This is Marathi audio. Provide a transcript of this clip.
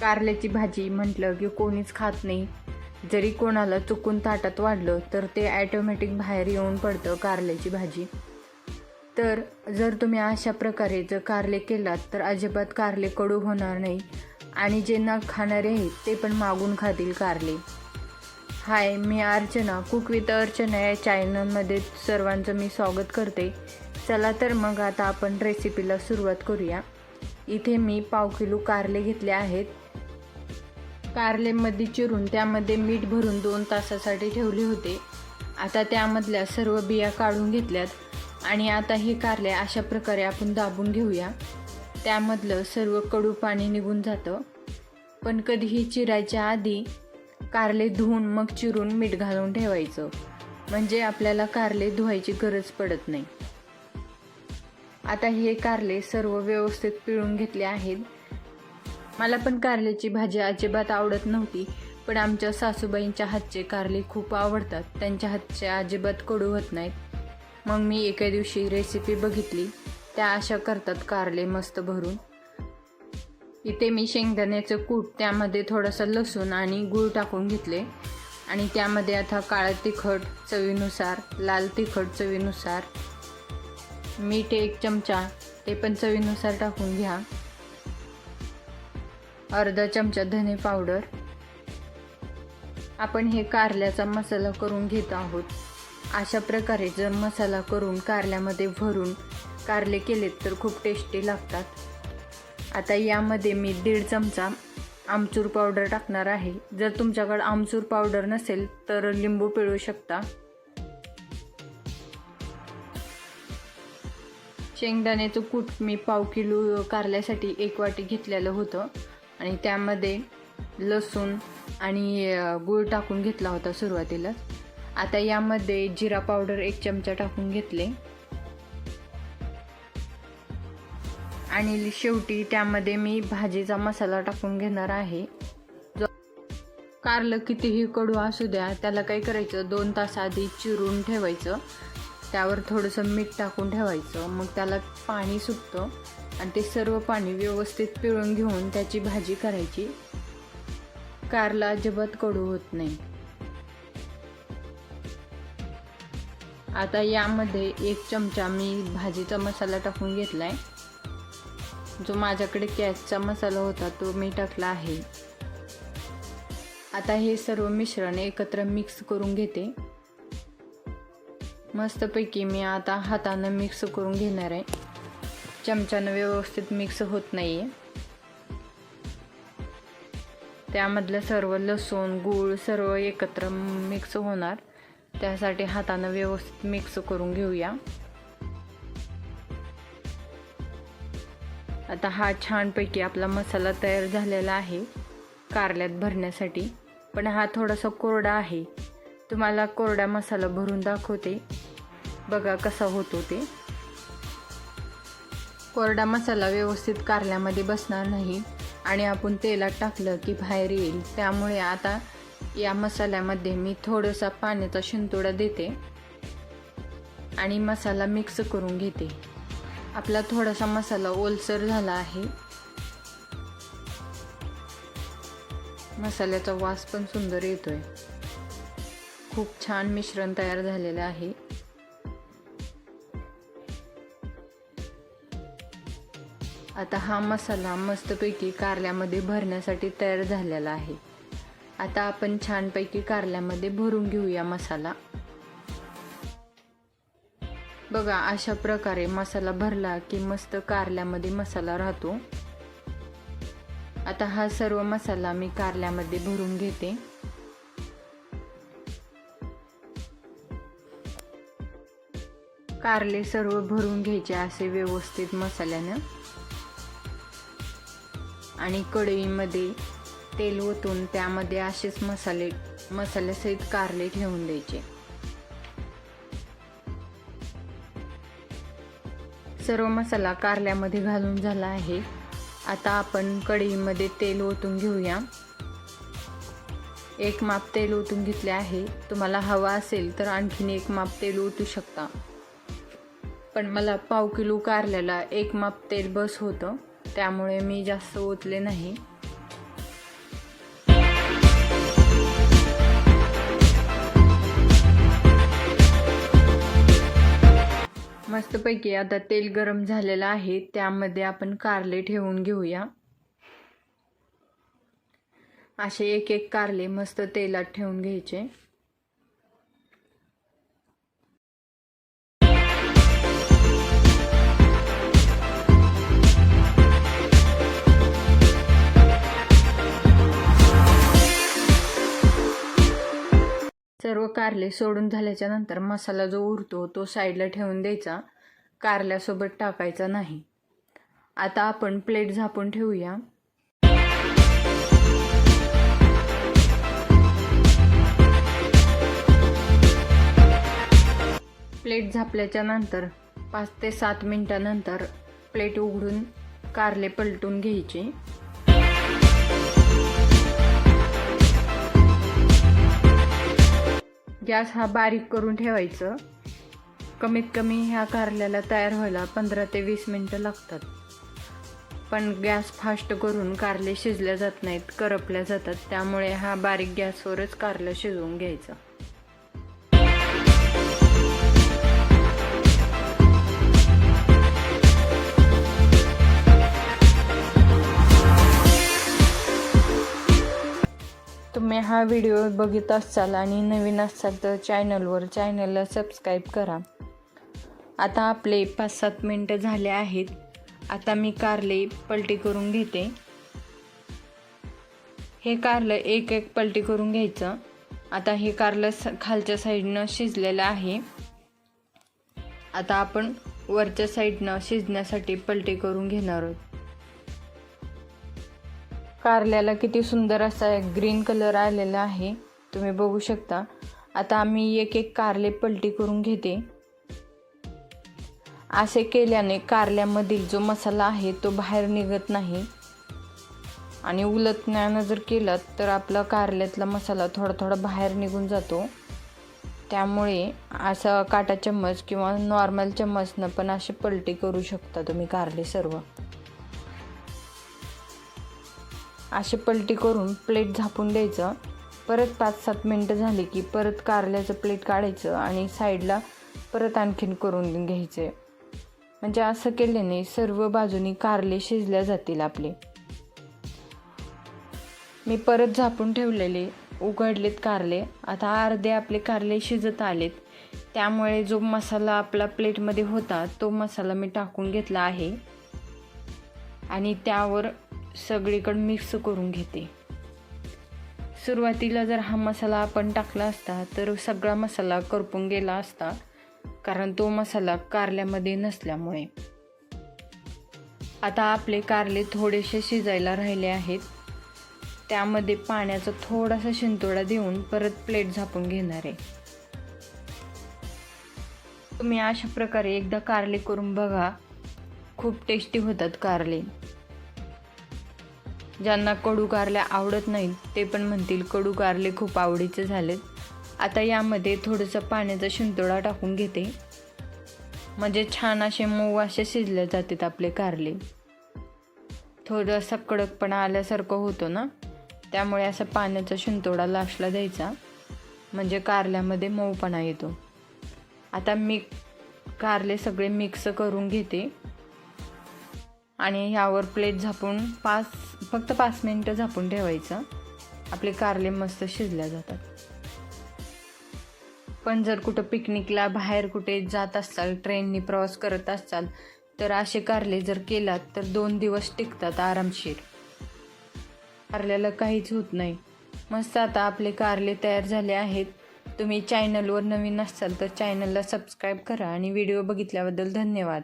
कारल्याची भाजी म्हटलं की कोणीच खात नाही. जरी कोणाला चुकून ताटात वाढलं तर ते ॲटोमॅटिक बाहेर येऊन पडतं कारल्याची भाजी. तर जर तुम्ही अशा प्रकारे जर कारले केलात तर अजिबात कारले कडू होणार नाही. आणि जे न खाणारे आहेत ते पण मागून खातील कारले. हाय मी अर्चना. कुक विथ अर्चना या चॅनलमध्ये सर्वांचं मी स्वागत करते. चला तर मग आता आपण रेसिपीला सुरुवात करूया. इथे मी पाव किलो कारले घेतले आहेत. कारलेमध्ये चिरून त्यामध्ये मीठ भरून दोन तासासाठी ठेवले होते. आता त्यामधल्या सर्व बिया काढून घेतल्यात आणि आता हे कारले अशा प्रकारे आपण दाबून घेऊया. त्यामधलं सर्व कडू पाणी निघून जातं. पण कधीही चिरायच्या आधी कारले धुवून मग चिरून मीठ घालून ठेवायचं. म्हणजे आपल्याला कारले धुवायची गरज पडत नाही. आता हे कारले सर्व व्यवस्थित पिळून घेतले आहेत. मला पण कारल्याची भाजी अजिबात आवडत नव्हती पण आमच्या सासूबाईंच्या हातचे कारले खूप आवडतात. त्यांच्या हातचे अजिबात कडू होत नाहीत. मग मी एका दिवशी रेसिपी बघितली. त्या अशा करतात कारले मस्त भरून. इथे मी शेंगदाण्याचं कूट त्यामध्ये थोडंसं लसूण आणि गूळ टाकून घेतले. आणि त्यामध्ये आता काळं तिखट चवीनुसार लाल तिखट चवीनुसार मीठ एक चमचा ते पण चवीनुसार टाकून घ्या. अर्धा चमचा धने पावडर. आपण हे कारल्याचा मसाला करून घेत आहोत. अशा प्रकारे जर मसाला करून कारल्यामध्ये भरून कारले केलेत तर खूप टेस्टी लागतात. आता यामध्ये मी दीड चमचा आमचूर पावडर टाकणार आहे. जर तुमच्याकडे आमचूर पावडर नसेल तर लिंबू पिळू शकता. शेंगदाण्याचं कूट मी पाव किलो कारल्यासाठी एक वाटी घेतलेलं होतं. आणि त्यामध्ये लसूण आणि गूळ टाकून घेतला होता सुरुवातीलाच आता यामध्ये जिरा पावडर एक चमचा टाकून घेतले. आणि शेवटी त्यामध्ये मी भाजीचा मसाला टाकून घेणार आहे. कारलं कितीही कडू असू द्या त्याला काय करायचं? दोन तास आधी चिरून ठेवायचं. त्यावर थोडंसं मीठ टाकून ठेवायचं. मग त्याला पाणी सुटतं. आणि ते सर्व पाणी व्यवस्थित पिळून घेऊन त्याची भाजी करायची. कारला अजिबात कडू होत नाही. आता यामध्ये एक चमचा मी भाजीचा मसाला टाकून घेतलाय. जो माझ्याकडे कॅचचा मसाला होता तो मी टाकला आहे. आता हे सर्व मिश्रण एकत्र मिक्स करून घेते. मस्तपैकी मी आता हातानं मिक्स करून घेणार आहे. चमच्यानं व्यवस्थित मिक्स होत नाही आहे त्यामधलं सर्व लसूण गूळ सर्व एकत्र मिक्स होणार. त्यासाठी हातानं व्यवस्थित मिक्स करून घेऊया. आता हा छानपैकी आपला मसाला तयार झालेला आहे कारल्यात भरण्यासाठी. पण हा थोडासा कोरडा आहे. तुम्हाला कोरडा मसाला भरून दाखवते. बघा कसा होतो ते. कोरडा मसाला व्यवस्थित कारल्यामध्ये बसणार नाही आणि आपण तेलात टाकलं की बाहेर येईल. त्यामुळे आता या मसाल्यामध्ये मी थोडंसा पाण्याचा शिंतोडा देते आणि मसाला मिक्स करून घेते. आपला थोडासा मसाला ओलसर झाला आहे. मसाल्याचा वास पण सुंदर येतोय. खूप छान मिश्रण तयार झालेलं आहे. आता हा मसाला मस्तपैकी कारल्यामध्ये भरण्यासाठी तयार झालेला आहे. आता आपण छानपैकी कारल्यामध्ये भरून घेऊया मसाला. बघा अशा प्रकारे मसाला भरला की मस्त कारल्यामध्ये मसाला राहतो. आता हा सर्व मसाला मी कारल्यामध्ये भरून घेते. कारले सर्व भरून घ्यायचे असे व्यवस्थित मसाल्यानं. आणि कढईमध्ये तेल ओतून त्यामध्ये असेच मसाले मसाल्यासहित कारले ठेवून द्यायचे. सर्व मसाला कारल्यामध्ये घालून झाला आहे. आता आपण कढईमध्ये तेल ओतून घेऊया. एक माप तेल ओतून घेतले आहे. तुम्हाला हवा असेल तर आणखीन एक माप तेल ओतू शकता. पण मला पाव किलो कारल्याला एक माप तेल बस होतं. त्यामुळे मी जास्त ओतले नाही. मस्तपैकी आता तेल गरम झालेलं आहे त्यामध्ये आपण कारले ठेवून घेऊया. असे एक एक कारले मस्त तेलात ठेवून घ्यायचे. सर्व कारले सोडून झाल्याच्यानंतर मसाला जो उरतो तो साईडला ठेवून द्यायचा. कारल्यासोबत टाकायचा नाही. आता आपण प्लेट झापून ठेवूया. प्लेट झापल्याच्या नंतर पाच ते सात मिनिटानंतर प्लेट उघडून कारले पलटून घ्यायचे. गॅस हा बारीक करून ठेवायचं. कमीत कमी ह्या कारल्याला तयार व्हायला पंधरा ते वीस मिनटं लागतात. पण गॅस फास्ट करून कारले शिजल्या जात नाहीत करपल्या जातात. त्यामुळे हा बारीक गॅसवरच कारलं शिजवून घ्यायचं. तुम्ही हा व्हिडिओ बघत असाल आणि नवीन असाल तर चॅनलवर चॅनलला सबस्क्राईब करा. आता आपले पाच सात मिनटं झाले आहेत. आता मी कारले पलटी करून घेते. हे कारलं एक एक पलटी करून घ्यायचं. आता हे कारलं स खालच्या साईडनं शिजलेलं आहे. आता आपण वरच्या साईडनं शिजण्यासाठी पलटी करून घेणार आहोत. कारल्याला किती सुंदर असा ग्रीन कलर आलेला आहे. तुम्ही बघू शकता. आता आम्ही एक एक कारले पलटी करून घेते. असे केल्याने कारल्यामधील जो मसाला आहे तो बाहेर निघत नाही. आणि उलटण्यानं जर केलं तर आपला कारल्यातला मसाला थोडा थोडा बाहेर निघून जातो. त्यामुळे असं काटा चम्मच किंवा नॉर्मल चम्मचनं पण असे पलटी करू शकता तुम्ही कारले सर्व. असे पलटी करून प्लेट झापून द्यायचं. परत पाच सात मिनटं झाली की परत कारल्याचं प्लेट काढायचं आणि साईडला परत आणखीन करून घ्यायचे. म्हणजे असं केल्याने सर्व बाजूनी कारले शिजल्या जातील आपले. मी परत झापून ठेवलेले उघडलेत कारले. आता अर्धे आपले कारले शिजत आलेत. त्यामुळे जो मसाला आपला प्लेटमध्ये होता तो मसाला मी टाकून घेतला आहे. आणि त्यावर सगळीकडे मिक्स करून घेते. सुरुवातीला जर हा मसाला आपण टाकला असता तर सगळा मसाला करपून गेला असता कारण तो मसाला कारल्यामध्ये नसल्यामुळे. आता आपले कारले थोडेसे शिजायला राहिले आहेत. त्यामध्ये पाण्याचा थोडासा शिंतोडा देऊन परत प्लेट झापून घेणार आहे. तुम्ही अशा प्रकारे एकदा कारले करून बघा. खूप टेस्टी होतात कारले. ज्यांना कडू गारल्या आवडत नाहीत ते पण म्हणतील कडू कारले खूप आवडीचे झालेत. आता यामध्ये थोडंसं पाण्याचा शिंतोडा टाकून घेते. म्हणजे छान असे मऊ असे शिजले जातात आपले कारले थोडंसं कडकपणा आल्यासारखं होतो ना? त्यामुळे असं पाण्याचा शिंतोडा लास्टला द्यायचा. म्हणजे कारल्यामध्ये मऊपणा येतो. आता मी कारले सगळे मिक्स करून घेते. आणि ह्यावर प्लेट झापून पाच फक्त पाच मिनटं झापून ठेवायचं. आपले कारले मस्त शिजल्या जातात. पण जर कुठं पिकनिकला बाहेर कुठे जात असाल ट्रेननी प्रवास करत असाल तर असे कारले जर केलात तर दोन दिवस टिकतात आरामशीर. कारल्याला काहीच होत नाही. मस्त आता आपले कारले तयार झाले आहेत. तुम्ही चॅनलवर नवीन असाल तर चॅनलला सबस्क्राईब करा आणि व्हिडिओ बघितल्याबद्दल धन्यवाद.